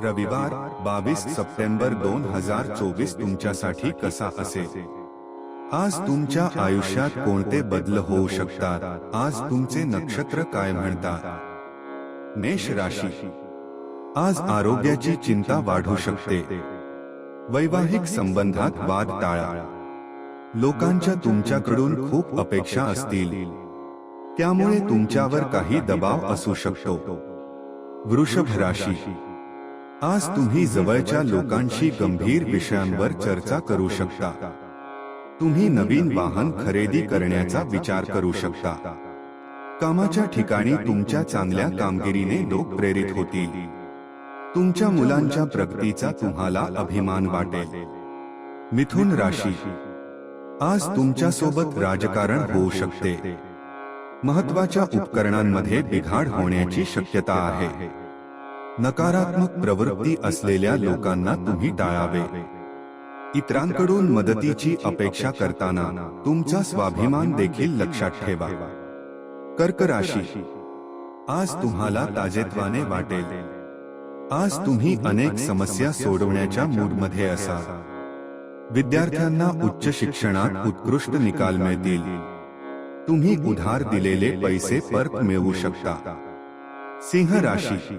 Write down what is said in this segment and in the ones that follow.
रविवार बावीस सप्टेंबर दोन हजार चोवीस तुमच्यासाठी कसा असेल? आज तुमच्या आयुष्यात कोणते बदल होऊ शकतात? आज तुमचे नक्षत्र काय म्हणतात? मेष राशी. आज आरोग्याची चिंता वाढू शकते. वैवाहिक संबंधात वाद टाळा. लोकांच्या तुमच्याकडून खूप अपेक्षा असतील. त्यामुळे तुमच्यावर काही दबाव असू शकतो. वृषभ राशी. आज तुम्ही जवळच्या लोकांशी गंभीर विषयांवर चर्चा करू शकता. तुम्ही नवीन वाहन खरेदी करण्याचा विचार करू शकता. कामाच्या ठिकाणी तुमच्या चांगल्या कामगिरीने लोक प्रेरित होतील. तुमच्या मुलांच्या प्रगतीचा तुम्हाला अभिमान वाटेल. मिथुन राशी. आज तुमच्यासोबत राजकारण होऊ शकते. महत्त्वाच्या उपकरणांमध्ये बिघाड होण्याची शक्यता आहे. नकारात्मक प्रवृत्ती असलेल्या लोकांना तुम्ही टाळावे. इतरांकडून मदतीची अपेक्षा करताना तुमचा स्वाभिमान देखील लक्षात ठेवा. कर्क राशी आज तुम्हाला ताजेत्वाने वाटेल. आज तुम्ही अनेक समस्या सोडवण्याच्या मूडमध्ये असाल. विद्यार्थ्यांना उच्च शिक्षणात उत्कृष्ट निकाल मिळतील. तुम्ही उधार दिलेले पैसे परत मिळवू शकता. सिंह राशी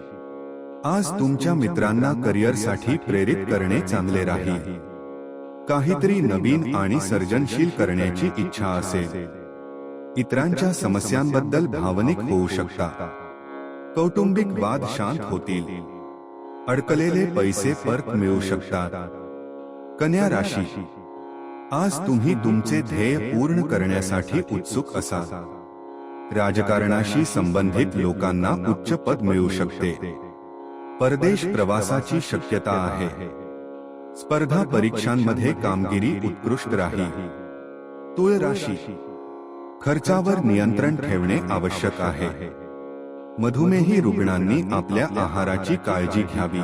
आज तुमच्या मित्रांना करिअरसाठी प्रेरित करणे चांगले राहील. काहीतरी नवीन आणि सर्जनशील करण्याची इच्छा असेल. इतरांच्या समस्यांबद्दल भावनिक होऊ शकता. कौटुंबिक वाद शांत होतील. अडकलेले पैसे परत मिळू शकतात. कन्या राशी. आज तुम्ही तुमचे ध्येय पूर्ण करण्यासाठी उत्सुक असाल. राजकारणाशी संबंधित लोकांना उच्च पद मिळू शकते. परदेश प्रवासाची शक्यता आहे. स्पर्धा परीक्षांमध्ये कामगिरी उत्कृष्ट राहील. तुळ राशी. खर्चावर नियंत्रण ठेवणे आवश्यक आहे. मधुमेही रुग्णांनी आपल्या आहाराची काळजी घ्यावी.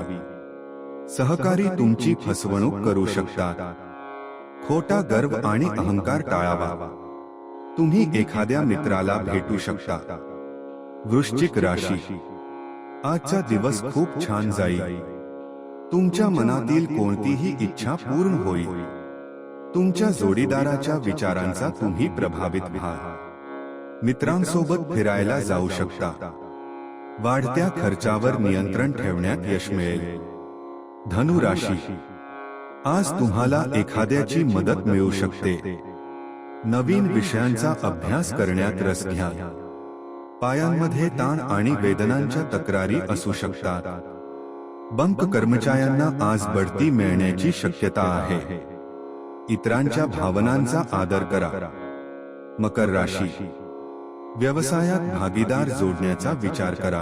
सहकारी तुमची फसवणूक करू शकतात. खोटा गर्व आणि अहंकार टाळावा. तुम्ही एखाद्या मित्राला भेटू शकता. वृश्चिक राशी. आजचा दिवस खूप छान जाईल. तुमच्या मनातील कोणतीही इच्छा पूर्ण होईल. तुमच्या जोडीदाराच्या विचारांचा तुम्ही प्रभावित व्हाल मित्रांसोबत फिरायला जाऊ शकता. वाढत्या खर्चावर नियंत्रण ठेवण्यात यश मिळेल. धनु राशी आज तुम्हाला एखाद्याची मदत मिळू शकते. नवीन विषयांचा अभ्यास करण्यात रस घ्या. पायांमध्ये ताण आणि वेदनांच्या तक्रारी असू शकतात. बंक कर्मचाऱ्यांना आज बढती मिळण्याची शक्यता आहे. इतरांच्या भावनांचा आदर करा. मकर राशी. व्यवसायात भागीदार जोडण्याचा विचार करा.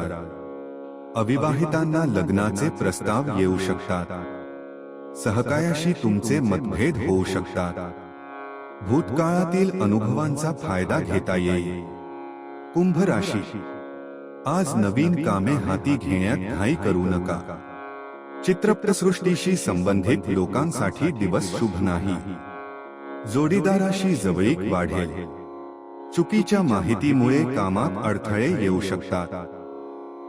अविवाहितांना लग्नाचे प्रस्ताव येऊ शकतात. सहकायाशी तुमचे मतभेद होऊ शकतात. भूतकाळातील अनुभवांचा फायदा घेता येईल. कुंभ राशी। आज नवीन कामे हाती घेण्यात घाई करू नका। चित्रपटसृष्टीशी संबंधित लोकांसाठी दिवस शुभ नाही। जोडीदाराशी जवळीक वाढेल। चुकीच्या माहितीमुळे कामात अडथळे येऊ शकतात।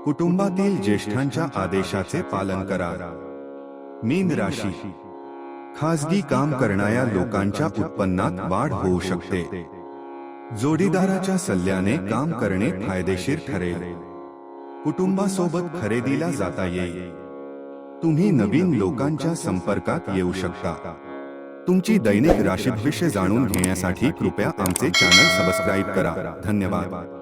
कुटुंबातील ज्येष्ठांच्या आदेशाचे पालन करा। मीन राशी। खासगी काम करणाऱ्या लोकांच्या उत्पन्नात वाढ होऊ शकते। जोडीदाराच्या सल्ल्याने काम करणे फायदेशीर ठरेल. कुटुंबासोबत खरेदीला जाता येईल. तुम्ही नवीन लोकांच्या संपर्कात येऊ शकता. तुमची दैनिक राशीभविष्य जाणून घेण्यासाठी कृपया आमचे चॅनल सबस्क्राईब करा. धन्यवाद.